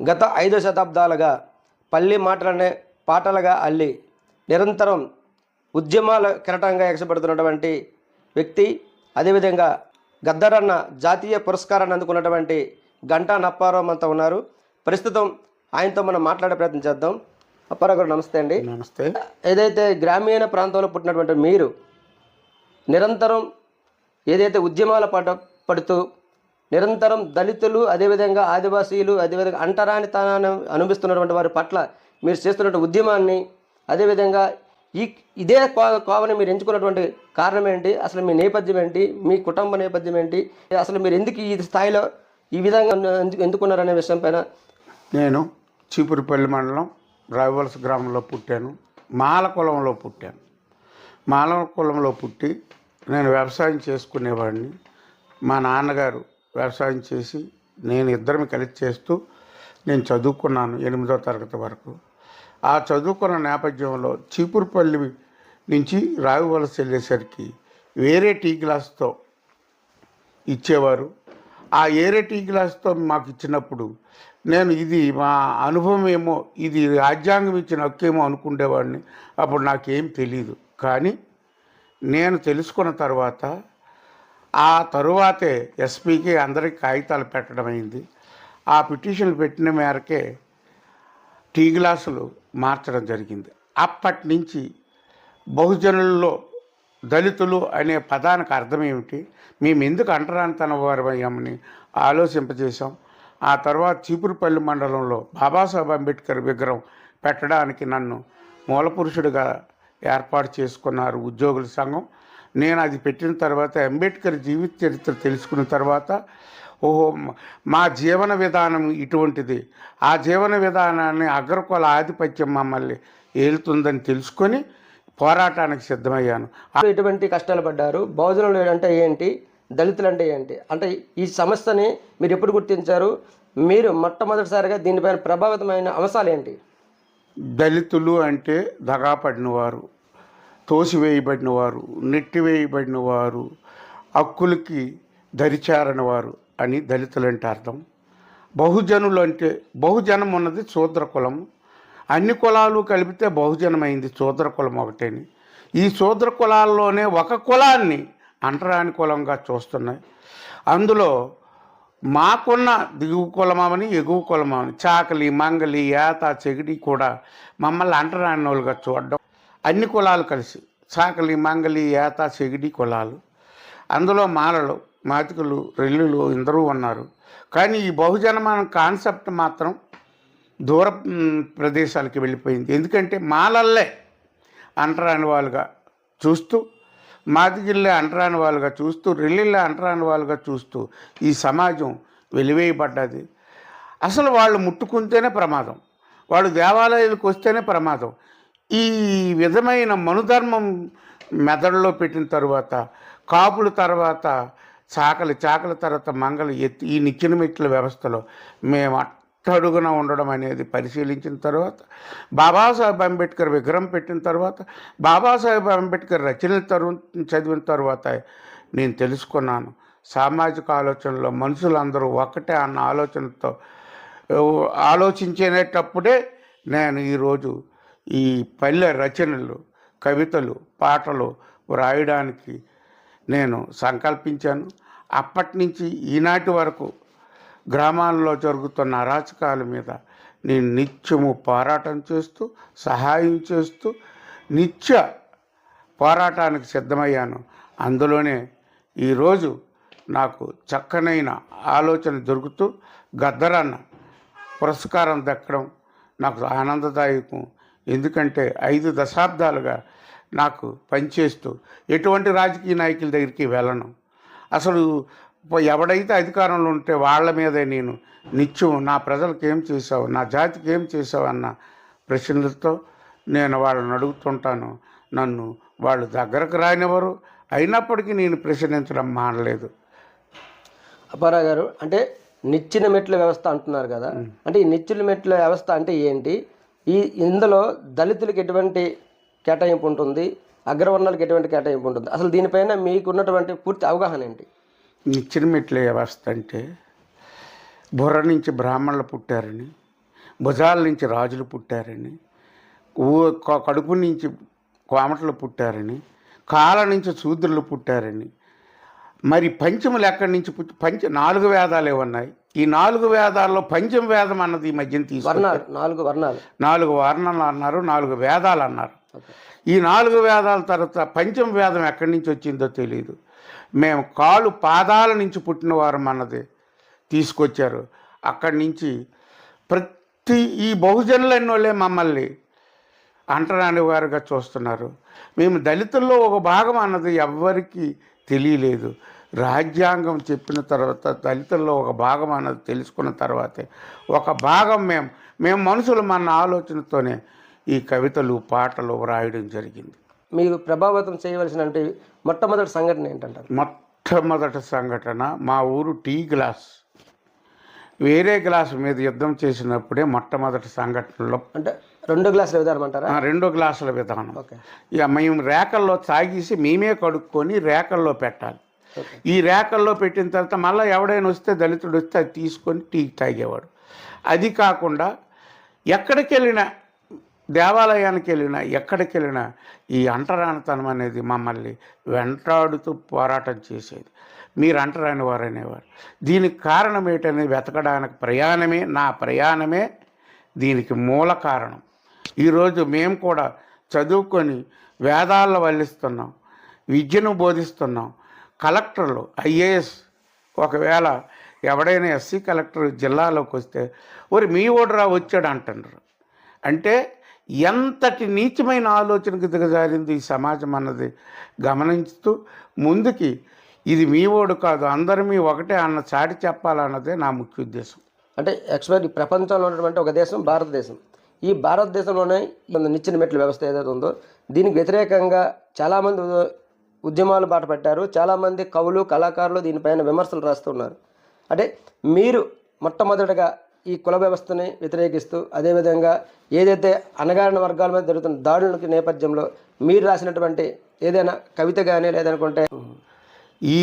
గత ఐదు శతాబ్దాలుగా పల్లి మాటలనే పాటలుగా అల్లి నిరంతరం ఉద్యమాల కెరటంగా ఎగసపడుతున్నటువంటి వ్యక్తి అదేవిధంగా గద్దరన్న జాతీయ పురస్కారాన్ని అందుకున్నటువంటి గంటా నప్పారావు అంతా ఉన్నారు. ప్రస్తుతం ఆయనతో మనం మాట్లాడే ప్రయత్నం చేద్దాం. అప్పారావు గారు నమస్తే అండి. నమస్తే. ఏదైతే గ్రామీణ ప్రాంతంలో పుట్టినటువంటి మీరు నిరంతరం ఏదైతే ఉద్యమాల పడ పడుతూ నిరంతరం దళితులు అదేవిధంగా ఆదివాసీలు అదేవిధంగా అంటరానితనాన్ని అనుభవిస్తున్నటువంటి వారి పట్ల మీరు చేస్తున్నటువంటి ఉద్యమాన్ని అదేవిధంగా ఈ ఇదే కో- కోవని మీరు ఎంచుకున్నటువంటి కారణం ఏంటి? అసలు మీ నేపథ్యం ఏంటి? మీ కుటుంబ నేపథ్యం ఏంటి? అసలు మీరు ఎందుకు ఈ స్థాయిలో ఈ విధంగా ఎందుకు ఎందుకున్నారనే విషయం పైన నేను చీపురుపల్లి మండలం రాయవలస గ్రామంలో పుట్టాను. మాల కులంలో పుట్టాను. మాల కులంలో పుట్టి నేను వ్యవసాయం చేసుకునేవాడిని. మా నాన్నగారు వ్యవసాయం చేసి నేను ఇద్దరిని కలిసి చేస్తూ నేను చదువుకున్నాను ఎనిమిదో తరగతి వరకు. ఆ చదువుకున్న నేపథ్యంలో చీపురుపల్లి నుంచి రావివలస వెళ్ళేసరికి వేరే టీ గ్లాస్తో ఇచ్చేవారు. ఆ ఏరే టీ గ్లాస్తో మాకు ఇచ్చినప్పుడు నేను ఇది మా అనుభవం ఏమో ఇది రాజ్యాంగం ఇచ్చిన హక్కేమో అనుకునేవాడిని అప్పుడు నాకేం తెలియదు కానీ నేను తెలుసుకున్న తర్వాత ఆ తరువాతే ఎస్పీకి అందరికి కాగితాలు పెట్టడం అయింది. ఆ పిటిషన్లు పెట్టిన మేరకే టీ గ్లాసులు మార్చడం జరిగింది. అప్పటి నుంచి బహుజనుల్లో దళితులు అనే పదానికి అర్థం ఏమిటి? మేము ఎందుకు అంటరానితన వారమయ్యామని ఆలోచింపజేశాం. ఆ తర్వాత చీపురుపల్లి మండలంలో బాబాసాహెబ్ అంబేద్కర్ విగ్రహం పెట్టడానికి నన్ను మూలపురుషుడిగా ఏర్పాటు చేసుకున్నారు ఉద్యోగుల సంఘం. నేను అది పెట్టిన తర్వాత అంబేద్కర్ జీవిత చరిత్ర తెలుసుకున్న తర్వాత ఓహో మ- జీవన విధానం ఇటువంటిది. ఆ జీవన విధానాన్ని అగ్రకుల ఆధిపత్యం మమ్మల్ని ఏలుతుందని తెలుసుకొని పోరాటానికి సిద్ధమయ్యాను. ఎటువంటి కష్టాలు పడ్డారు? బహుజనులు అంటే ఏంటి? దళితులు అంటే ఏంటి? అంటే ఈ సమస్యని మీరు ఎప్పుడు గుర్తించారు? మీరు మొట్టమొదటిసారిగా దీనిపైన ప్రభావితమైన అంశాలు ఏంటి? దళితులు అంటే దగాపడిన వారు తోసివేయబడిన వారు నెట్టివేయబడిన వారు హక్కులకి దరిచారని వారు అని దళితులు అంటే అర్థం. బహుజనులు అంటే బహుజనం ఉన్నది శూద్ర కులం. అన్ని కులాలు కలిపితే బహుజనమైంది శూద్ర కులం ఒకటేని. ఈ శూద్ర కులాల్లోనే ఒక కులాన్ని అంటరాని కులంగా చూస్తున్నాయి. అందులో మాకున్న దిగువ కులమని ఎగువ కులమని చాకలి మంగలి ఏత చెగిడి కూడా మమ్మల్ని అంటరాని వాళ్ళుగా చూడడం అన్ని కులాలు కలిసి చాకలి మంగలి ఏత చెగిడి కులాలు. అందులో మాలలు మాతికలు రెల్లులు ఇందరూ ఉన్నారు. కానీ ఈ బహుజనమాన కాన్సెప్ట్ మాత్రం దూర ప్రదేశాలకి వెళ్ళిపోయింది. ఎందుకంటే మాలల్లే అంటరాని వాళ్ళుగా చూస్తూ మాదిగిల్లే అంటరాని వాళ్ళుగా చూస్తూ రెల్లిళ్ళే అంటరాని వాళ్ళుగా చూస్తూ ఈ సమాజం వెలివేయబడ్డది. అసలు వాళ్ళు ముట్టుకుంటేనే ప్రమాదం. వాళ్ళు దేవాలయాలకు వస్తేనే ప్రమాదం. ఈ విధమైన మనుధర్మం మెదడులో పెట్టిన తరువాత కాపుల తర్వాత చాకలి చాకలి తర్వాత మంగళ ఎత్తి ఈ నిచ్చిన మెట్ల వ్యవస్థలో మేము అట్టడుగున ఉండడం అనేది పరిశీలించిన తర్వాత బాబాసాహెబ్ అంబేద్కర్ విగ్రహం పెట్టిన తర్వాత బాబాసాహెబ్ అంబేద్కర్ రచనలు తరు చదివిన తర్వాత నేను తెలుసుకున్నాను. సామాజిక ఆలోచనలో మనుషులందరూ ఒకటే అన్న ఆలోచనతో ఆలోచించేటప్పుడే నేను ఈరోజు ఈ పల్లె రచనలు కవితలు పాటలు వ్రాయడానికి నేను సంకల్పించాను. అప్పటి నుంచి ఈనాటి వరకు గ్రామాల్లో జరుగుతున్న అరాచకాల మీద నేను నిత్యము పోరాటం చేస్తూ సహాయం చేస్తూ నిత్య పోరాటానికి సిద్ధమయ్యాను. అందులోనే ఈరోజు నాకు చక్కనైన ఆలోచన దొరుకుతూ గద్దరన్న పురస్కారం దక్కడం నాకు ఆనందదాయకం. ఎందుకంటే ఐదు దశాబ్దాలుగా నాకు పనిచేస్తూ ఎటువంటి రాజకీయ నాయకుల దగ్గరికి వెళ్ళను. అసలు ఎవడైతే అధికారంలో ఉంటే వాళ్ళ మీదే నేను నిత్యం నా ప్రజలకు ఏం చేసావు నా జాతికి ఏం చేసావు అన్న ప్రశ్నలతో నేను వాళ్ళని అడుగుతుంటాను. నన్ను వాళ్ళు దగ్గరకు రానివ్వరు. అయినప్పటికీ నేను ప్రశ్నించడం మానలేదు. అప్పారావు గారు అంటే నిచ్చిన మెట్ల వ్యవస్థ అంటున్నారు కదా. అంటే ఈ నిచ్చిన మెట్ల వ్యవస్థ అంటే ఏంటి? ఈ ఇందులో దళితులకు ఎటువంటి కేటాయింపు ఉంటుంది? అగ్రవర్ణాలకు ఎటువంటి కేటాయింపు ఉంటుంది? అసలు దీనిపైన మీకు ఉన్నటువంటి పూర్తి అవగాహన ఏంటి? నిచ్చెన వ్యవస్థ అంటే బుర్ర నుంచి బ్రాహ్మణులు పుట్టారని భుజాల నుంచి రాజులు పుట్టారని ఊ క- కడుపు నుంచి కోమటలు పుట్టారని కాళ్ళ నుంచి శూద్రులు పుట్టారని మరి పంచములు ఎక్కడి నుంచి పుట్టి పంచ నాలుగు వేదాలు ఏమన్నాయి ఈ నాలుగు వేదాల్లో పంచమ వేదం అన్నది ఈ మధ్యన తీసుకు వర్ణాలు నాలుగు వర్ణాలు. నాలుగు వర్ణాలు అన్నారు నాలుగు వేదాలు అన్నారు. ఈ నాలుగు వేదాల తర్వాత పంచమ వేదం ఎక్కడి నుంచి వచ్చిందో తెలియదు మేము కాలు పాదాల నుంచి పుట్టిన వారం అన్నది తీసుకొచ్చారు. అక్కడి నుంచి ప్రతి ఈ బహుజనులన్నోళ్ళే మమ్మల్ని అంటరాని వారుగా చూస్తున్నారు. మేము దళితుల్లో ఒక భాగం అన్నది ఎవ్వరికీ తెలియలేదు. రాజ్యాంగం చెప్పిన తర్వాత దళితుల్లో ఒక భాగం అన్నది తెలుసుకున్న తర్వాతే ఒక భాగం మేము మేము మనుషులు మన ఆలోచనతోనే ఈ కవితలు పాటలు వ్రాయడం జరిగింది. మీరు ప్రభావితం చేయవలసిన అంటే మొట్టమొదటి సంఘటన ఏంటంటారు? మొట్టమొదటి సంఘటన మా ఊరు టీ గ్లాస్. వేరే గ్లాసు మీద యుద్ధం చేసినప్పుడే మొట్టమొదటి సంఘటనలో అంటే రెండు గ్లాసుల విధానం అంటారా? ఆ, రెండో గ్లాసుల విధానం. ఇక మేము రేకల్లో తాగేసి మేమే కడుక్కొని రేకల్లో పెట్టాలి. ఈ రేకల్లో పెట్టిన తర్వాత మళ్ళీ ఎవడైనా వస్తే దళితుడు వస్తే అది తీసుకొని టీ తాగేవాడు. అది కాకుండా ఎక్కడికి వెళ్ళినా దేవాలయానికి వెళ్ళినా ఎక్కడికి వెళ్ళినా ఈ అంటరానితనం అనేది మమ్మల్ని వెంటాడుతూ పోరాటం చేసేది. మీరు అంటరాని వారు అనేవారు. దీనికి కారణం ఏంటనేది వెతకడానికి ప్రయాణమే నా ప్రయాణమే దీనికి మూల కారణం. ఈరోజు మేము కూడా చదువుకొని వేదాల్లో వల్లిస్తున్నాం విద్యను బోధిస్తున్నాం కలెక్టర్లు ఐఏఎస్ ఒకవేళ ఎవడైనా ఎస్సీ కలెక్టర్ జిల్లాలోకి వస్తే ఒరి మీ ఓడరా వచ్చాడు అంటున్నారు అంటే ఎంతటి నీచమైన ఆలోచనకు దిగజారింది ఈ సమాజం అన్నది గమనించుతూ ముందుకి ఇది మీ ఓడు కాదు అందరమీ ఒకటే అన్న చాటి చెప్పాలన్నదే నా ముఖ్య ఉద్దేశం. అంటే యాక్చువల్ ఈ ప్రపంచంలో ఉన్నటువంటి ఒక దేశం భారతదేశం. ఈ భారతదేశంలోనే నిచ్చిన మెట్ల వ్యవస్థ ఏదైతే ఉందో దీనికి వ్యతిరేకంగా చాలామంది ఉద్యమాలు బాట పెట్టారు. చాలామంది కవులు కళాకారులు దీనిపైన విమర్శలు రాస్తున్నారు. అంటే మీరు మొట్టమొదటగా ఈ కుల వ్యవస్థని వ్యతిరేకిస్తూ అదేవిధంగా ఏదైతే అనగారిన వర్గాల మీద జరుగుతున్న దాడులకి నేపథ్యంలో మీరు రాసినటువంటి ఏదైనా కవిత కానీ లేదనుకుంటే ఈ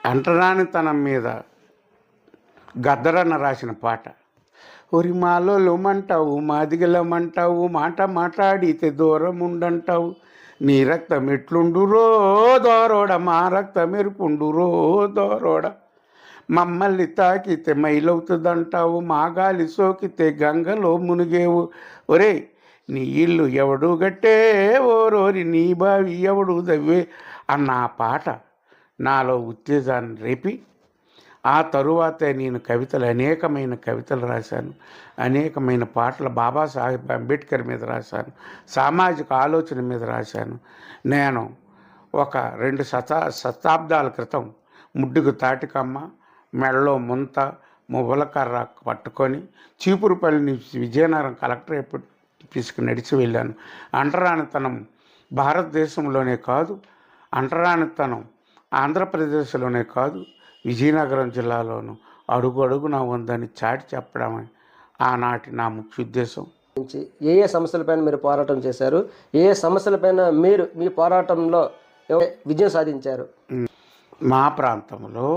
అంటరానితనం మీద గద్దరన్న రాసిన పాట ఒరి మాలోమంటావు మాదిగలమంటావు మాట మాట్లాడితే దూరం ఉండంటావు నీ రక్తం ఎట్లుండురో దోరోడ మా రక్తం ఎరుకుండురో దోరోడ. మమ్మల్ని తాకితే మైలవుతుందంటావు మా గాలి సోకితే గంగలో మునిగేవు. ఒరే నీ ఇల్లు ఎవడు గట్టే? ఓరోరి నీ బావి ఎవడు దవ్వే? అన్న ఆ పాట నాలో ఉత్తేజాన్ని రేపి ఆ తరువాతే నేను కవితలు అనేకమైన కవితలు రాశాను. అనేకమైన పాటలు బాబాసాహెబ్ అంబేద్కర్ మీద రాశాను. సామాజిక ఆలోచన మీద రాశాను. నేను ఒక రెండు శతా శతాబ్దాల క్రితం ముడ్డుకు తాటికమ్మ మెడలో ముంత మువ్వలకర్ర పట్టుకొని చీపురుపల్లి నుంచి విజయనగరం కలెక్టరేట్ తీసుకు నడిచి వెళ్ళాను. అంటరానితనం భారతదేశంలోనే కాదు అంటరానితనం ఆంధ్రప్రదేశ్లోనే కాదు విజయనగరం జిల్లాలోను అడుగు అడుగున ఉందని చాటి చెప్పడమే ఆనాటి నా ముఖ్య ఉద్దేశం. నుంచి ఏ ఏ సమస్యలపైన మీరు పోరాటం చేశారు? ఏ ఏ సమస్యలపైన మీరు మీ పోరాటంలో విజయం సాధించారు? మా ప్రాంతంలో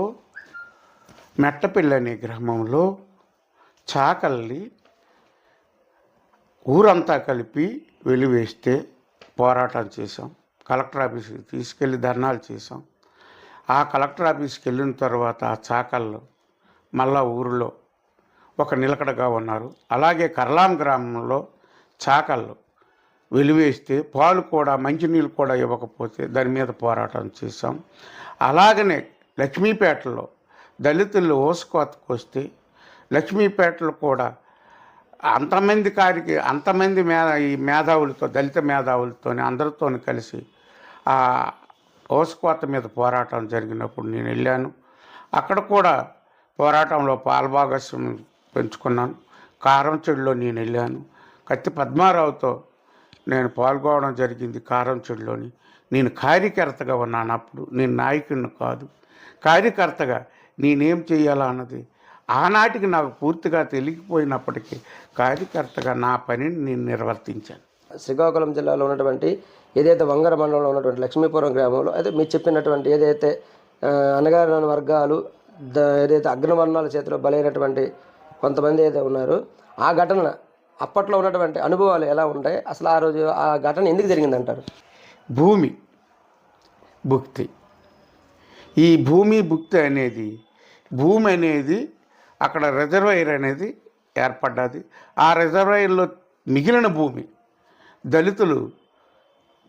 మెట్టపిల్లి అనే గ్రామంలో చాకల్ని ఊరంతా కలిపి వెలివేస్తే పోరాటం చేసాం కలెక్టర్ ఆఫీస్కి తీసుకెళ్ళి ధర్నాలు చేసాం ఆ కలెక్టర్ ఆఫీస్కి వెళ్ళిన తర్వాత ఆ చాకల్లో మళ్ళా ఊరిలో ఒక నిలకడగా ఉన్నారు. అలాగే కర్లాం గ్రామంలో చాకళ్ళు వెలివేస్తే పాలు కూడా మంచినీళ్ళు కూడా ఇవ్వకపోతే దాని మీద పోరాటం చేశాం. అలాగనే లక్ష్మీపేటలో దళితులు ఓసుకోతకు వస్తే లక్ష్మీపేటలో కూడా అంతమంది కారికి అంతమంది మేధా ఈ మేధావులతో దళిత మేధావులతో అందరితో కలిసి ఆ మీద పోరాటం జరిగినప్పుడు నేను వెళ్ళాను. అక్కడ కూడా పోరాటంలో పాల్భాగస్యం పెంచుకున్నాను. కారం చెడులో నేను వెళ్ళాను. కత్తి పద్మారావుతో నేను పాల్గొనడం జరిగింది కారం చెడులోని నేను కార్యకర్తగా ఉన్నాను అప్పుడు. నేను నాయకుడిని కాదు. కార్యకర్తగా నేనేం చేయాలా అన్నది ఆనాటికి నాకు పూర్తిగా తెలియకపోయినప్పటికీ కార్యకర్తగా నా పనిని నేను నిర్వర్తించాను. శ్రీకాకుళం జిల్లాలో ఉన్నటువంటి ఏదైతే వంగర మండలంలో ఉన్నటువంటి లక్ష్మీపురం గ్రామంలో అయితే మీరు చెప్పినటువంటి ఏదైతే అనగారిన వర్గాలు ద ఏదైతే అగ్రవర్ణాల చేతిలో బలైనటువంటి కొంతమంది అయితే ఉన్నారో ఆ ఘటన అప్పట్లో ఉన్నటువంటి అనుభవాలు ఎలా ఉంటాయి? అసలు ఆ రోజు ఆ ఘటన ఎందుకు జరిగిందంటారు? భూమి భుక్తి. ఈ భూమి భుక్తి అనేది భూమి అనేది అక్కడ రిజర్వాయర్ అనేది ఏర్పడ్డది. ఆ రిజర్వాయర్లో మిగిలిన భూమి దళితులు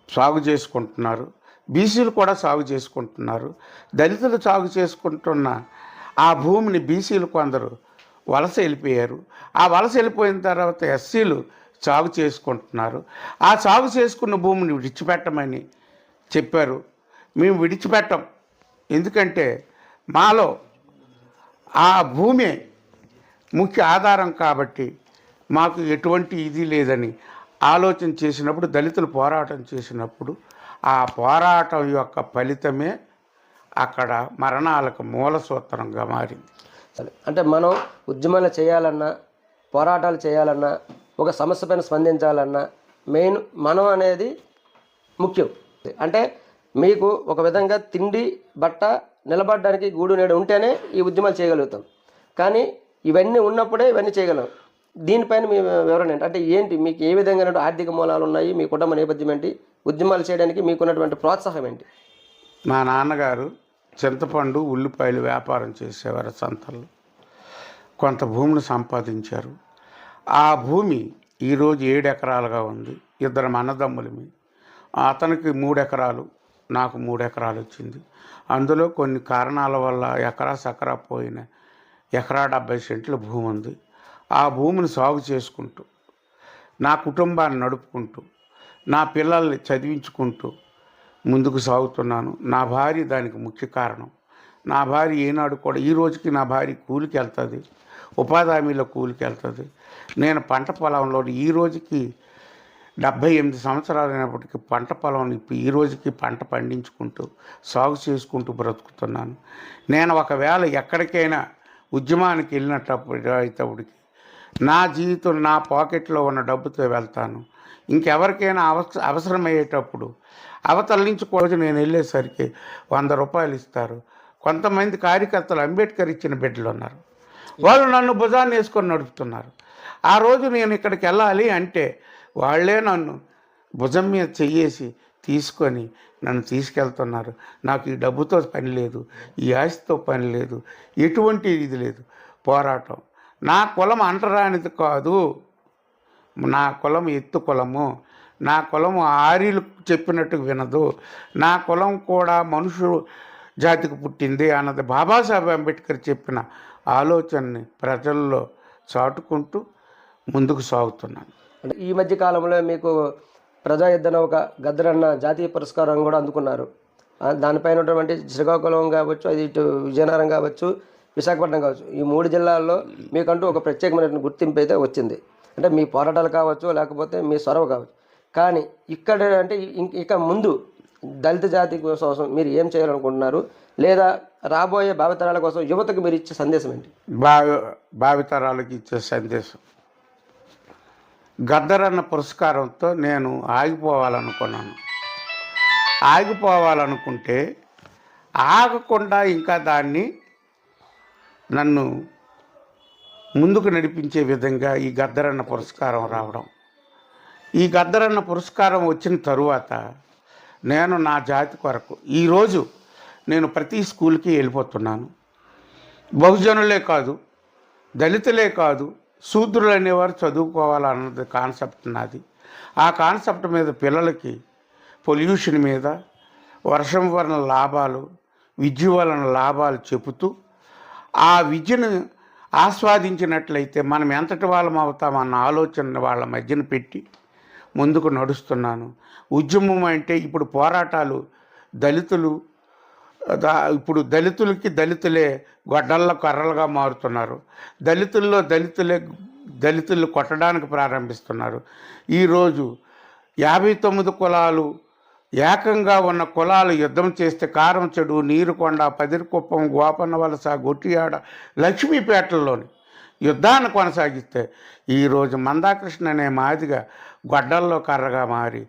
సాగు చేసుకుంటున్నారు. బీసీలు కూడా సాగు చేసుకుంటున్నారు. దళితులు సాగు చేసుకుంటున్న ఆ భూమిని బీసీలు కొందరు వలస వెళ్ళిపోయారు. ఆ వలస వెళ్ళిపోయిన తర్వాత ఎస్సీలు సాగు చేసుకుంటున్నారు. ఆ సాగు చేసుకున్న భూమిని విడిచిపెట్టమని చెప్పారు. మేము విడిచిపెట్టం. ఎందుకంటే మాలో ఆ భూమి ముఖ్య ఆధారం కాబట్టి మాకు ఎటువంటి ఇది లేదని ఆలోచన చేసినప్పుడు దళితులు పోరాటం చేసినప్పుడు ఆ పోరాటం యొక్క ఫలితమే అక్కడ మరణాలకు మూల సూత్రంగా మారింది. అంటే మనం ఉద్యమాలు చేయాలన్నా పోరాటాలు చేయాలన్నా ఒక సమస్య పైన స్పందించాలన్నా మెయిన్ మనం అనేది ముఖ్యం. అంటే మీకు ఒక విధంగా తిండి బట్ట నిలబడడానికి గూడు నేడు ఉంటేనే ఈ ఉద్యమాలు చేయగలుగుతాం. కానీ ఇవన్నీ ఉన్నప్పుడే ఇవన్నీ చేయగలం. దీనిపైన మీ వివరణ ఏంటి? అంటే ఏంటి? మీకు ఏ విధంగా ఆర్థిక మూలాలు ఉన్నాయి? మీ కుటుంబ నేపథ్యం ఏంటి? ఉద్యమాలు చేయడానికి మీకున్నటువంటి ప్రోత్సాహం ఏంటి? మా నాన్నగారు చింతపండు ఉల్లిపాయలు వ్యాపారం చేసేవారు సంతల్లో. కొంత భూమిని సంపాదించారు. ఆ భూమి ఈరోజు ఏడు ఎకరాలుగా ఉంది. ఇద్దరు అన్నదమ్ములమి. అతనికి మూడు ఎకరాలు నాకు మూడు ఎకరాలు వచ్చింది. అందులో కొన్ని కారణాల వల్ల ఎకరా సకరా పోయిన ఎకరా డెబ్బై సెంట్ల భూమి ఉంది ఆ భూమిని సాగు చేసుకుంటూ నా కుటుంబాన్ని నడుపుకుంటూ నా పిల్లల్ని చదివించుకుంటూ ముందుకు సాగుతున్నాను. నా భార్య దానికి ముఖ్య కారణం. నా భార్య ఏనాడు కూడా ఈ రోజుకి నా భార్య కూలికి వెళ్తుంది ఉపాధి హామీలో కూలికి వెళ్తుంది. నేను పంట పొలంలో ఈ రోజుకి డెబ్భై ఎనిమిది సంవత్సరాలు అయినప్పటికీ పంట పొలం ఇప్పి ఈ రోజుకి పంట పండించుకుంటూ సాగు చేసుకుంటూ బ్రతుకుతున్నాను. నేను ఒకవేళ ఎక్కడికైనా ఉద్యమానికి వెళ్ళినప్పుడు అయితే నా జీవితం నా పాకెట్లో ఉన్న డబ్బుతో వెళ్తాను. ఇంకెవరికైనా అవస అవసరమయ్యేటప్పుడు అవతల నుంచి రోజు నేను వెళ్ళేసరికి వంద రూపాయలు ఇస్తారు. కొంతమంది కార్యకర్తలు అంబేద్కర్ ఇచ్చిన బిడ్డలు ఉన్నారు. వాళ్ళు నన్ను భుజాన్ని వేసుకొని నడుపుతున్నారు. ఆ రోజు నేను ఇక్కడికి వెళ్ళాలి అంటే వాళ్ళే నన్ను భుజం మీద చెయ్యేసి తీసుకొని నన్ను తీసుకెళ్తున్నారు. నాకు ఈ డబ్బుతో పని లేదు ఈ ఆస్తితో పని లేదు ఎటువంటి ఇది లేదు. పోరాటం. నా కులం అంటరానిది కాదు. నా కులం ఎత్తు కులము. నా కులం ఆర్యులు చెప్పినట్టు వినదు. నా కులం కూడా మనుషు జాతికి పుట్టింది అన్నది బాబాసాహెబ్ అంబేద్కర్ చెప్పిన ఆలోచనని ప్రజల్లో చాటుకుంటూ ముందుకు సాగుతున్నాను. అంటే ఈ మధ్య కాలంలో మీకు ప్రజా యుద్ధన ఒక గద్దరన్న జాతీయ పురస్కారం కూడా అందుకున్నారు. దానిపైన ఉన్నటువంటి శ్రీకాకుళం కావచ్చు అది ఇటు విజయనగరం కావచ్చు విశాఖపట్నం కావచ్చు. ఈ మూడు జిల్లాల్లో మీకంటూ ఒక ప్రత్యేకమైన గుర్తింపు అయితే వచ్చింది. అంటే మీ పోరాటాలు కావచ్చు లేకపోతే మీ సొరవ కావచ్చు. కానీ ఇక్కడ అంటే ఇక ముందు దళిత జాతి కోసం మీరు ఏం చేయాలనుకుంటున్నారు? లేదా రాబోయే భావితరాల కోసం యువతకు మీరు ఇచ్చే సందేశం ఏంటి? భావి భావితరాలకు ఇచ్చే సందేశం. గద్దరన్న పురస్కారంతో నేను ఆగిపోవాలనుకున్నాను. ఆగిపోవాలనుకుంటే ఆగకుండా ఇంకా దాన్ని నన్ను ముందుకు నడిపించే విధంగా ఈ గద్దరన్న పురస్కారం రావడం. ఈ గద్దరన్న పురస్కారం వచ్చిన తరువాత నేను నా జాతి కొరకు ఈరోజు నేను ప్రతి స్కూల్కి వెళ్ళిపోతున్నాను. బహుజనులే కాదు దళితులే కాదు శూద్రులు అనేవారు చదువుకోవాలన్నది కాన్సెప్ట్ నాది. ఆ కాన్సెప్ట్ మీద పిల్లలకి పొల్యూషన్ మీద వర్షం వలన లాభాలు విద్య వలన లాభాలు చెబుతూ ఆ విద్యను ఆస్వాదించినట్లయితే మనం ఎంతటి వాళ్ళం అవుతామన్న ఆలోచన వాళ్ళ మధ్యన పెట్టి ముందుకు నడుస్తున్నాను. ఉద్యమం అంటే ఇప్పుడు పోరాటాలు దళితులు ఇప్పుడు దళితులకి దళితులే గొడ్డళ్ళ కర్రలుగా మారుతున్నారు. దళితుల్లో దళితులే దళితులు కొట్టడానికి ప్రారంభిస్తున్నారు. ఈరోజు యాభై తొమ్మిది కులాలు ఏకంగా ఉన్న కులాలు యుద్ధం చేస్తే కారం చెడు నీరుకొండ పదిరికుప్పం గోపన్న వలస గొట్టియాడ లక్ష్మీపేటల్లోని యుద్ధాన్ని కొనసాగిస్తే ఈరోజు మందాకృష్ణ అనే మాదిగా గొడ్డల్లో కర్రగా మారి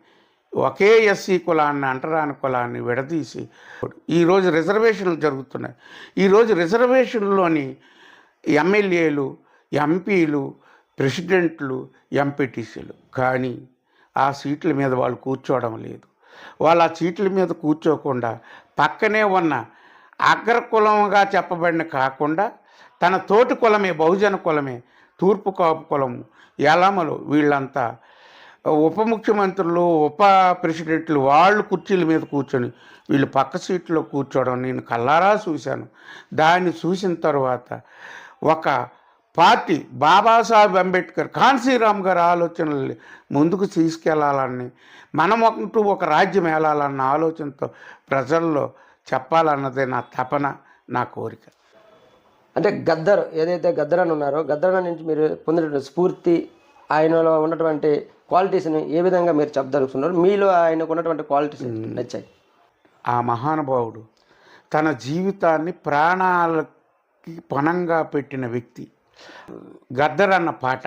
ఒకే ఎస్సీ కులాన్ని అంటరాని కులాన్ని విడదీసి ఈరోజు రిజర్వేషన్లు జరుగుతున్నాయి. ఈరోజు రిజర్వేషన్లోని ఎమ్మెల్యేలు ఎంపీలు ప్రెసిడెంట్లు ఎంపీటీసీలు కానీ ఆ సీట్ల మీద వాళ్ళు కూర్చోవడం లేదు. వాళ్ళు ఆ సీట్ల మీద కూర్చోకుండా పక్కనే ఉన్న అగ్రకులంగా చెప్పబడిన కాకుండా తన తోటి కులమే బహుజన కులమే తూర్పు కాపు కులము యలమలు వీళ్ళంతా ఉప ముఖ్యమంత్రులు ఉప ప్రెసిడెంట్లు వాళ్ళు కుర్చీల మీద కూర్చొని వీళ్ళు పక్క సీట్లో కూర్చోవడం నేను కల్లారా చూశాను. దాన్ని చూసిన తర్వాత ఒక పార్టీ బాబాసాహెబ్ అంబేద్కర్ కాన్సీరామ్ గారి ఆలోచనల్ని ముందుకు తీసుకెళ్ళాలని మనం అంటూ ఒక రాజ్యం వెళ్ళాలన్న ఆలోచనతో ప్రజల్లో చెప్పాలన్నదే నా తపన నా కోరిక. అంటే గద్దర్ ఏదైతే గద్దర్ అని ఉన్నారో గద్దర్ నుంచి మీరు పొందినటువంటి స్ఫూర్తి ఆయనలో ఉన్నటువంటి క్వాలిటీస్ని ఏ విధంగా మీరు చెప్పదలుచుకున్నారు? మీలో ఆయనకు ఉన్నటువంటి క్వాలిటీస్ నచ్చాయి. ఆ మహానుభావుడు తన జీవితాన్ని ప్రాణాలకి పణంగా పెట్టిన వ్యక్తి. గద్దర్ అన్న పాట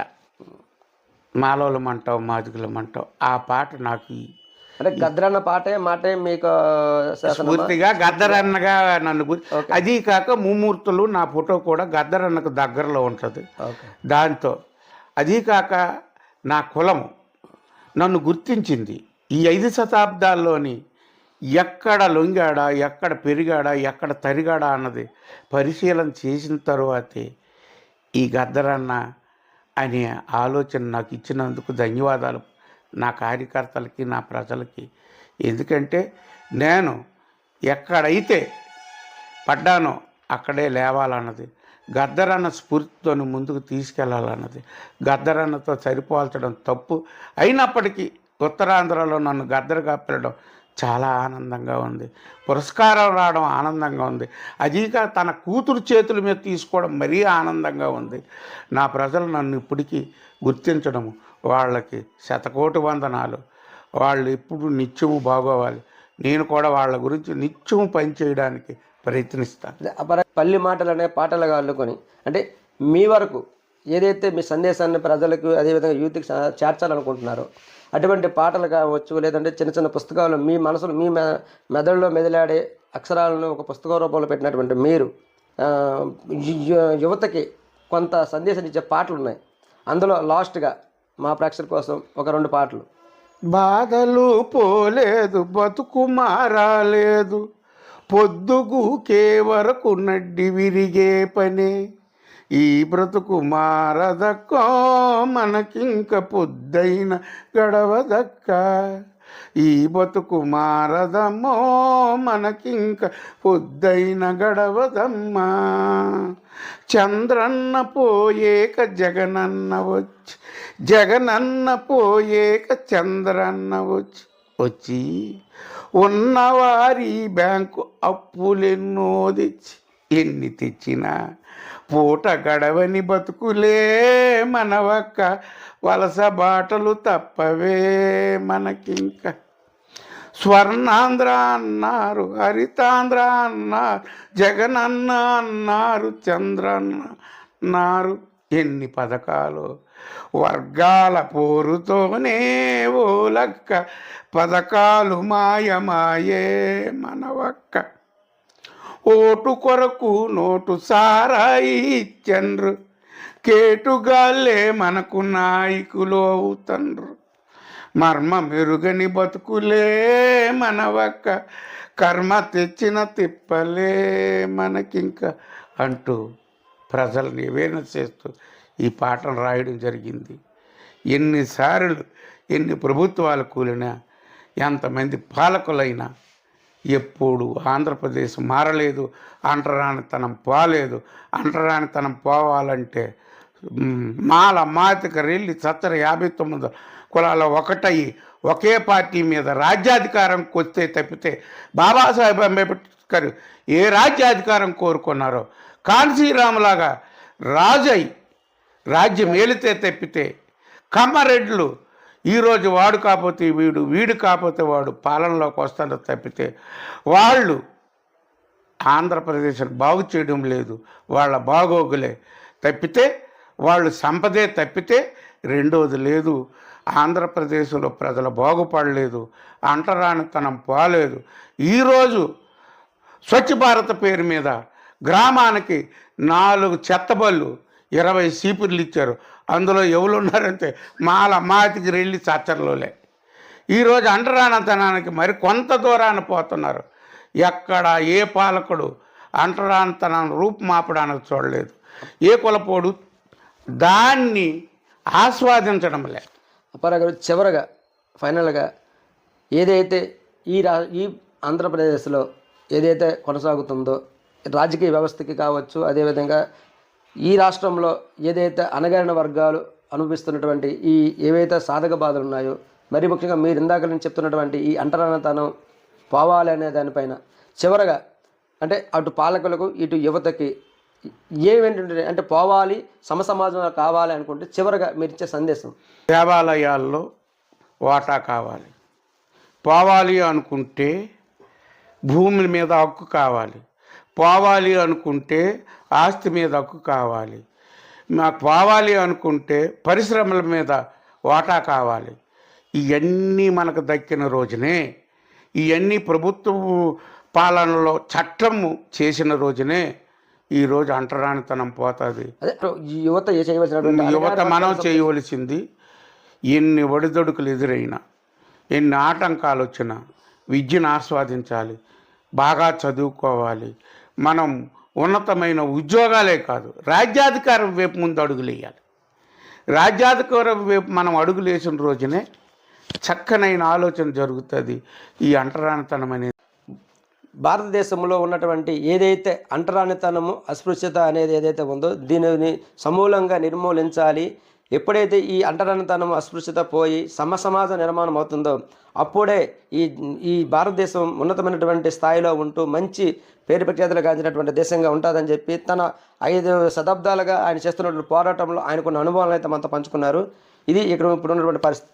మాలోలమంటావు మాదిగులమంటావు ఆ పాట నాకు అంటే గద్దర్ అన్న పాటే మాటే మీకు? పూర్తిగా గద్దరన్నగా నన్ను అది కాక ముమ్మూర్తులు నా ఫోటో కూడా గద్దరన్నకు దగ్గరలో ఉంటుంది. దాంతో అది కాక నా కులము నన్ను గుర్తించింది ఈ ఐదు శతాబ్దాల్లోని ఎక్కడ లొంగాడా ఎక్కడ పెరిగాడా ఎక్కడ తరిగాడా అన్నది పరిశీలన చేసిన తరువాతే ఈ గద్దరన్న అనే ఆలోచన నాకు ఇచ్చినందుకు ధన్యవాదాలు నా కార్యకర్తలకి నా ప్రజలకి. ఎందుకంటే నేను ఎక్కడైతే పడ్డానో అక్కడే లేవాలన్నది. గద్దరన్న స్ఫూర్తితో ముందుకు తీసుకెళ్ళాలన్నది. గద్దరన్నతో సరిపోల్చడం తప్పు. అయినప్పటికీ ఉత్తరాంధ్రలో నన్ను గద్దరగా పిలవడం చాలా ఆనందంగా ఉంది. పురస్కారం రావడం ఆనందంగా ఉంది. అదిగా తన కూతురు చేతుల మీద తీసుకోవడం మరీ ఆనందంగా ఉంది. నా ప్రజలు నన్ను ఇప్పటికీ గుర్తించడము వాళ్ళకి శతకోటి వందనాలు. వాళ్ళు ఎప్పుడు నిత్యము బాగోవాలి. నేను కూడా వాళ్ళ గురించి నిత్యము పనిచేయడానికి ప్రయత్నిస్తాను. పల్లి మాటలు అనే పాటలుగా అల్లుకొని అంటే మీ వరకు ఏదైతే మీ సందేశాన్ని ప్రజలకు అదేవిధంగా యూత్కి చేర్చాలనుకుంటున్నారో అటువంటి పాటలు కావచ్చు లేదంటే చిన్న చిన్న పుస్తకాలు మీ మనసులు మీ మె మెదడులో మెదిలాడే అక్షరాలను ఒక పుస్తక రూపంలో పెట్టినటువంటి మీరు యువతకి కొంత సందేశం ఇచ్చే పాటలు ఉన్నాయి. అందులో లాస్ట్గా మా ప్రేక్షకుల కోసం ఒక రెండు పాటలు. బాధలు పోలేదు బతుకు మారాలేదు పొద్దుగుకే వరకు నడ్డి విరిగే పనే. ఈ బ్రతుకు మారదక్కో మనకింక పొద్దైన గడవదక్క. ఈ బతుకు మారదమ్మో మనకింక పొద్దైన గడవదమ్మా. చంద్రన్న పోయేక జగనన్న వచ్చి జగనన్న పోయేక చంద్రన్న వచ్చి వచ్చి ఉన్నవారి బ్యాంకు అప్పులెన్నో తెచ్చి ఎన్ని తెచ్చినా పూట గడవని బతుకులే మనవక్క వలస బాటలు తప్పవే మనకింక. స్వర్ణాంధ్ర అన్నారు హరితాంధ్ర అన్నారు జగనన్న అన్నారు చంద్రన్న అన్నారు. ఎన్ని పథకాలు? వర్గాల పోరుతోనే ఓ లక్క పథకాలు మాయమాయే మనవక్క. ఓటు కొరకు నోటు సారాయి ఇచ్చండ్రు. కేటుగాళ్ళే మనకు నాయకులు అవుతండ్రు మర్మ మెరుగని బతుకులే మనవక్క. కర్మ తెచ్చిన తిప్పలే మనకింక అంటూ ప్రజల్ని నివేదన చేస్తూ ఈ పాటను రాయడం జరిగింది. ఎన్నిసార్లు ఎన్ని ప్రభుత్వాలు కూలినా ఎంతమంది పాలకులైనా ఎప్పుడు ఆంధ్రప్రదేశ్ మారలేదు అంటరానితనం పోలేదు. అంటరానితనం పోవాలంటే మాల మాతిక రెల్లి చచ్చర యాభై తొమ్మిది కులాల ఒకటయ్యి ఒకే పార్టీ మీద రాజ్యాధికారంకి వస్తే తప్పితే బాబాసాహెబ్ అంబేద్కర్ ఏ రాజ్యాధికారం కోరుకున్నారో కాన్సీరాములాగా రాజై రాజ్యం ఏలితే తప్పితే కమ్మరెడ్లు ఈరోజు వాడు కాకపోతే వీడు వీడు కాకపోతే వాడు పాలనలోకి వస్తాడో తప్పితే వాళ్ళు ఆంధ్రప్రదేశ్ బాగు చేయడం లేదు వాళ్ళ బాగోగులే తప్పితే వాళ్ళు సంపదే తప్పితే రెండోది లేదు. ఆంధ్రప్రదేశ్లో ప్రజలు బాగుపడలేదు అంటరానితనం పోలేదు. ఈరోజు స్వచ్ఛ భారత్ పేరు మీద గ్రామానికి నాలుగు చెత్తబళ్ళు ఇరవై సీపుర్లు ఇచ్చారు. అందులో ఎవరు ఉన్నారంటే మాల మాతికి రెళ్ళి చచ్చర్లోలే ఈరోజు అంటరానతనానికి మరి కొంత దూరాన పోతున్నారు. ఎక్కడ ఏ పాలకుడు అంటరానతనాన్ని రూపుమాపడానికి చూడలేదు. ఏ కులపోడు దాన్ని ఆస్వాదించడం లే. చివరగా ఫైనల్గా ఏదైతే ఈ రా ఈ ఆంధ్రప్రదేశ్లో ఏదైతే కొనసాగుతుందో రాజకీయ వ్యవస్థకి కావచ్చు అదేవిధంగా ఈ రాష్ట్రంలో ఏదైతే అణగారిన వర్గాలు అనుభవిస్తున్నటువంటి ఈ ఏవైతే సాధక బాధలు ఉన్నాయో మరి ముఖ్యంగా మీరు ఇందాక నేను చెప్తున్నటువంటి ఈ అంటరానతనం పోవాలి అనే దానిపైన చివరగా అంటే అటు పాలకులకు ఇటు యువతకి ఏమేంటుంటే అంటే పోవాలి సమసమాజంలో కావాలి అనుకుంటే చివరగా మీరు ఇచ్చే సందేశం. దేవాలయాల్లో వాటా కావాలి. పోవాలి అనుకుంటే భూమి మీద హక్కు కావాలి. పోవాలి అనుకుంటే ఆస్తి మీద హక్కు కావాలి. మాకు పోవాలి అనుకుంటే పరిశ్రమల మీద వాటా కావాలి. ఇవన్నీ మనకు దక్కిన రోజునే ఇవన్నీ ప్రభుత్వ పాలనలో చట్టము చేసిన రోజునే ఈరోజు అంటరానితనం పోతుంది. ఈ యువత యువత మనం చేయవలసింది ఎన్ని ఒడిదొడుకులు ఎదురైనా ఎన్ని ఆటంకాలు వచ్చినా విద్యను ఆస్వాదించాలి బాగా చదువుకోవాలి మనం ఉన్నతమైన ఉద్యోగాలే కాదు రాజ్యాధికారం వైపు ముందు అడుగులు వేయాలి రాజ్యాధికారం వైపు మనం అడుగులు వేసిన రోజునే చక్కనైన ఆలోచన జరుగుతుంది. ఈ అంటరానితనం అనేది భారతదేశంలో ఉన్నటువంటి ఏదైతే అంటరానితనము అస్పృశ్యత అనేది ఏదైతే ఉందో దీనిని సమూలంగా నిర్మూలించాలి. ఎప్పుడైతే ఈ అంటరానితనం అస్పృశ్యత పోయి సమ సమాజ నిర్మాణం అవుతుందో అప్పుడే ఈ ఈ భారతదేశం ఉన్నతమైనటువంటి స్థాయిలో ఉంటూ మంచి పేరు ప్రఖ్యాతులు గాంచినటువంటి దేశంగా ఉంటుందని చెప్పి తన ఐదు శతాబ్దాలుగా ఆయన చేస్తున్నటువంటి పోరాటంలో ఆయనకున్న అనుభవాలను అయితే మనతో పంచుకున్నారు. ఇది ఇక్కడ ఇప్పుడు ఉన్నటువంటి పరిస్థితి.